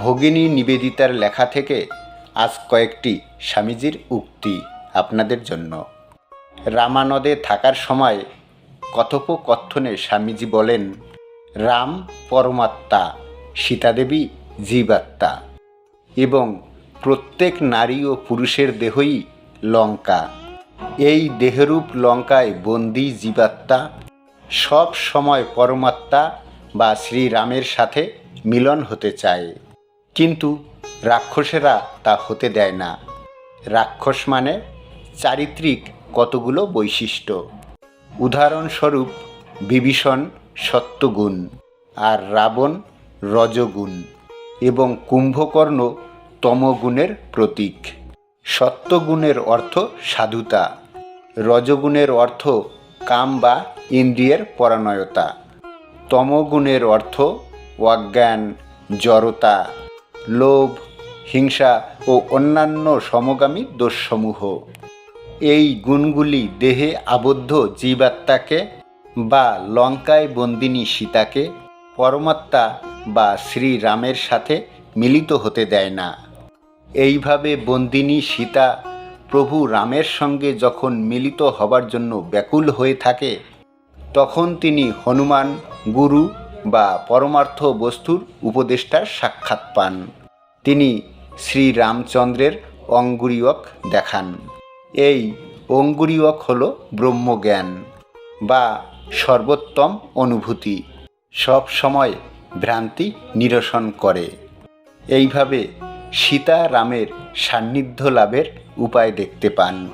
ভগিনী নিবেদিতার লেখা থেকে আজ কয়েকটি স্বামীজির উক্তি আপনাদের জন্য। রামানদে থাকার সময় কথোপকথনে স্বামীজি বলেন, রাম পরমাত্মা, সীতাদেবী জীবাত্মা এবং প্রত্যেক নারী ও পুরুষের দেহই লঙ্কা। এই দেহরূপ লঙ্কায় বন্দি জীবাত্মা সব সময় পরমাত্মা বা শ্রীরামের সাথে মিলন হতে চায়। কিন্তু রাক্ষসেরা তা হতে দেয় না। রাক্ষস মানে চারিত্রিক কতগুলো বৈশিষ্ট্য। উদাহরণস্বরূপ, বিভীষণ সত্যগুণ আর রাবণ রজগুণ এবং কুম্ভকর্ণ তমগুণের প্রতীক। সত্যগুণের অর্থ সাধুতা। রজগুণের অর্থ কাম বা ইন্দ্রিয়ের পরায়ণতা তমগুণের অর্থ অজ্ঞান, জড়তা। লোভ, হিংসা ও অন্যান্য সমগামী দোষসমূহ। এই গুণগুলি দেহে আবদ্ধ জীবাত্মাকে বা লঙ্কায় বন্দিনী সীতাকে পরমাত্মা বা শ্রীরামের সাথে মিলিত হতে দেয় না। এইভাবে বন্দিনী সীতা প্রভু রামের সঙ্গে যখন মিলিত হবার জন্য ব্যাকুল হয়ে থাকে, তখন তিনি হনুমান, গুরু বা পরমার্থ বস্তুর উপদেষ্টার সাক্ষাৎ পান। তিনি শ্রীরামচন্দ্রের অঙ্গুরীয়ক দেখান। এই অঙ্গুরীয়ক হল ব্রহ্মজ্ঞান বা সর্বোত্তম অনুভূতি। সব সময় ভ্রান্তি নিরসন করে। এইভাবে সীতা রামের সান্নিধ্য লাভের উপায় দেখতে পান,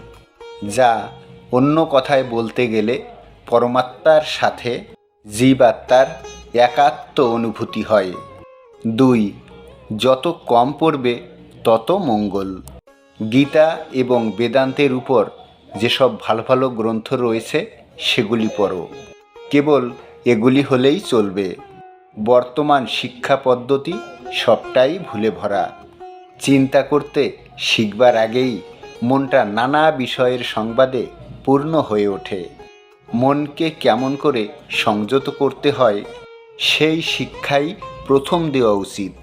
যা অন্য কথায় বলতে গেলে পরমাত্মার সাথে জীবাত্মার একাত্ম অনুভূতি হয়। দুই, যত কম পড়বে, তত মঙ্গল। গীতা এবং বেদান্তের উপর যেসব ভালো ভালো গ্রন্থ রয়েছে, সেগুলি পড়ো। কেবল এগুলি হলেই চলবে। বর্তমান শিক্ষা পদ্ধতি সবটাই ভুলে ভরা। চিন্তা করতে শিখবার আগেই মনটা নানা বিষয়ের সংবাদে পূর্ণ হয়ে ওঠে। মনকে কেমন করে সংযত করতে হয় সেই শিক্ষাই প্রথম দেওয়া উচিত।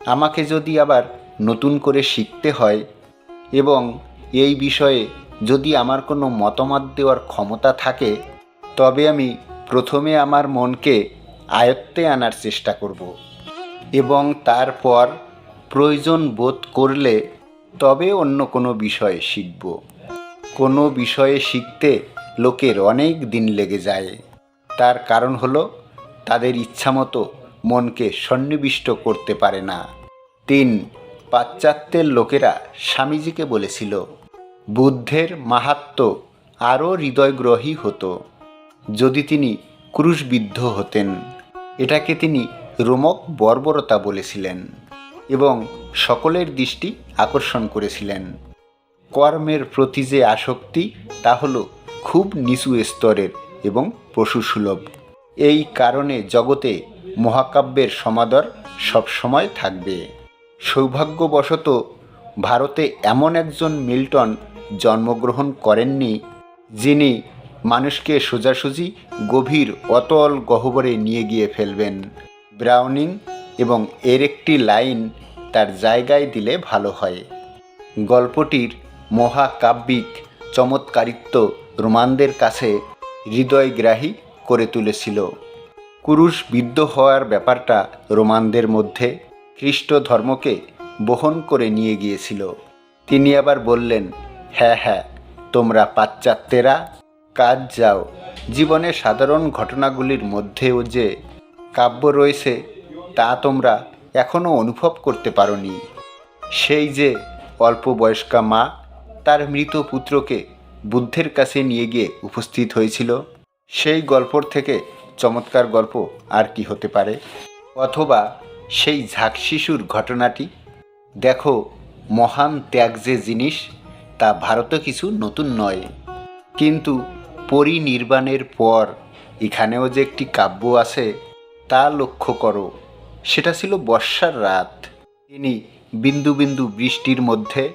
আমাকে যদি আবার নতুন করে শিখতে হয় এবং এই বিষয়ে যদি আমার কোনো মতামত দেওয়ার ক্ষমতা থাকে, তবে আমি প্রথমে আমার মনকে আয়ত্তে আনার চেষ্টা করব এবং তারপর প্রয়োজন বোধ করলে তবে অন্য কোনো বিষয়ে শিখব। কোনো বিষয়ে শিখতে লোকের অনেক দিন লেগে যায়। তার কারণ হলো তাদের ইচ্ছামতো মনকে সন্নিবিষ্ট করতে পারে না। তিন, পাশ্চাত্যের লোকেরা স্বামীজিকে বলেছিল, বুদ্ধের মাহাত্ম আরও হৃদয়গ্রহী হতো যদি তিনি ক্রুশবিদ্ধ হতেন। এটাকে তিনি রোমক বর্বরতা বলেছিলেন এবং সকলের দৃষ্টি আকর্ষণ করেছিলেন। কর্মের প্রতি যে আসক্তি, তা হল খুব নিচু স্তরের এবং পশুসুলভ। এই কারণে জগতে মহাকাব্যের সমাদর সবসময় থাকবে। সৌভাগ্যবশত ভারতে এমন একজন মিল্টন জন্মগ্রহণ করেননি, যিনি মানুষকে সোজাসুজি গভীর অতল গহ্বরে নিয়ে গিয়ে ফেলবেন। ব্রাউনিং এবং এর একটি লাইন তার জায়গায় দিলে ভালো হয়। গল্পটির মহাকাব্যিক চমৎকারিত্ব রোমানদের কাছে হৃদয়গ্রাহী করে তুলেছিল। কুরুশ বিদ্ধ হওয়ার ব্যাপারটা রোমানদের মধ্যে খ্রিস্ট ধর্মকে বহন করে নিয়ে গিয়েছিল। তিনি আবার বললেন হ্যাঁ হ্যাঁ তোমরা পাশ্চাত্যেরা, কাজ যাও। জীবনে সাধারণ ঘটনাগুলির মধ্যেও যে কাব্য রয়েছে, তা তোমরা এখনও অনুভব করতে পারোনি। সেই যে অল্প বয়স্কা মা, তার মৃত পুত্রকে বুদ্ধের কাছে নিয়ে গিয়ে উপস্থিত হয়েছিল সেই গল্পর থেকে চমৎকার গল্প আর কি হতে পারে? অথবা সেই ঝাঁক শিশুর ঘটনাটি? দেখো, মহান ত্যাগ যে জিনিস, তা ভারতে কিছু নতুন নয়। কিন্তু পরিনির্বাণের পর এখানেও যে একটি কাব্য আছে, তা লক্ষ্য করো। সেটা ছিল বর্ষার রাত। তিনি বিন্দু বিন্দু বৃষ্টির মধ্যে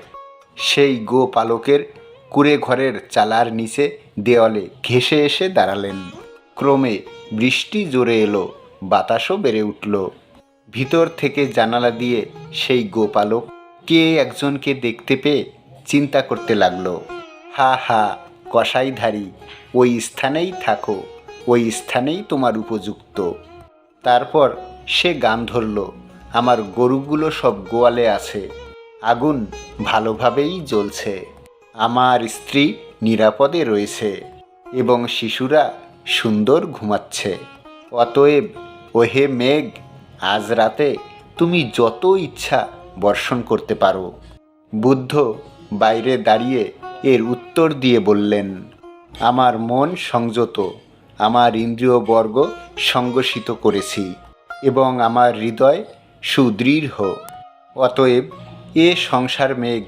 সেই গোপালকের কুড়ে ঘরের চালার নিচে দেওয়ালে ঘেসে এসে দাঁড়ালেন। ক্রমে বৃষ্টি জোরে এলো, বাতাসও বেড়ে উঠল। ভিতর থেকে জানালা দিয়ে সেই গোপালক কে একজনকে দেখতে পেয়ে চিন্তা করতে লাগল। হা হা, কসাইধারী, ওই স্থানেই থাকো, ওই স্থানেই তোমার উপযুক্ত। তারপর সে গান ধরল, আমার গরুগুলো সব গোয়ালে আছে, আগুন ভালোভাবেই জ্বলছে। আমার স্ত্রী নিরাপদে রয়েছে এবং শিশুরা সুন্দর ঘুমাচ্ছে। অতএব, ওহে মেঘ, আজ রাতে তুমি যত ইচ্ছা বর্ষণ করতে পারো। বুদ্ধ বাইরে দাঁড়িয়ে এর উত্তর দিয়ে বললেন, আমার মন সংযত, আমার ইন্দ্রিয় বর্গ সংগসিত করেছি এবং আমার হৃদয় সুদৃঢ়। অতএব, এ সংসার মেঘ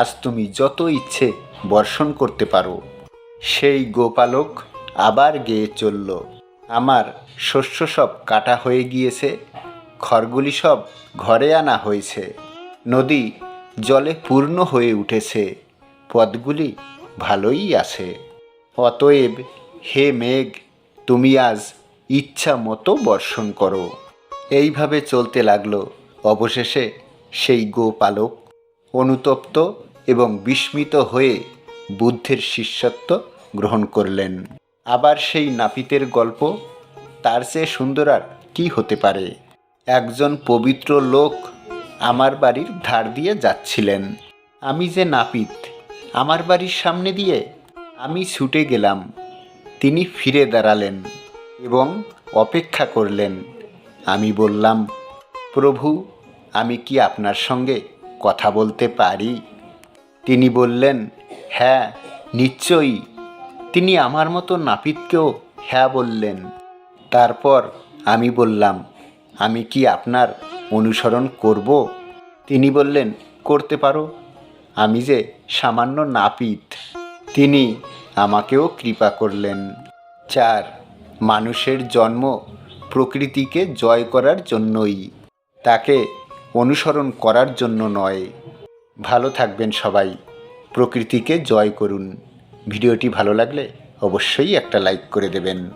আজ তুমি যত ইচ্ছে বর্ষণ করতে পারো। সেই গোপালক আবার গেয়ে চলল। আমার শস্য সব কাটা হয়ে গিয়েছে, খড়গুলি সব ঘরে আনা হয়েছে। নদী জলে পূর্ণ হয়ে উঠেছে, পদগুলি ভালোই আছে। অতএব হে মেঘ, তুমি আজ ইচ্ছা মতো বর্ষণ করো। এইভাবে চলতে লাগল। অবশেষে সেই গোপালক অনুতপ্ত এবং বিস্মিত হয়ে বুদ্ধের শিষ্যত্ব গ্রহণ করলেন। আবার সেই নাপিতের গল্প, তার চেয়ে সুন্দর আর কী হতে পারে? একজন পবিত্র লোক আমার বাড়ির ধার দিয়ে যাচ্ছিলেন। আমি যে নাপিত, আমার বাড়ির সামনে দিয়ে আমি ছুটে গেলাম। তিনি ফিরে দাঁড়ালেন এবং অপেক্ষা করলেন। আমি বললাম, প্রভু, আমি কি আপনার সঙ্গে কথা বলতে পারি? তিনি বললেন হ্যাঁ নিশ্চয়ই। তিনি আমার মতো নাপিতকেও হ্যাঁ বললেন। তারপর আমি বললাম, আমি কি আপনার অনুসরণ করব? তিনি বললেন, করতে পারো। আমি যে সামান্য নাপিত। তিনি আমাকেও কৃপা করলেন। চার, মানুষের জন্ম প্রকৃতিকে জয় করার জন্যই। তাকে অনুসরণ করার জন্য নয়। ভালো থাকবেন সবাই। প্রকৃতিকে জয় করুন। ভিডিওটি ভালো লাগলে অবশ্যই একটা লাইক করে দেবেন।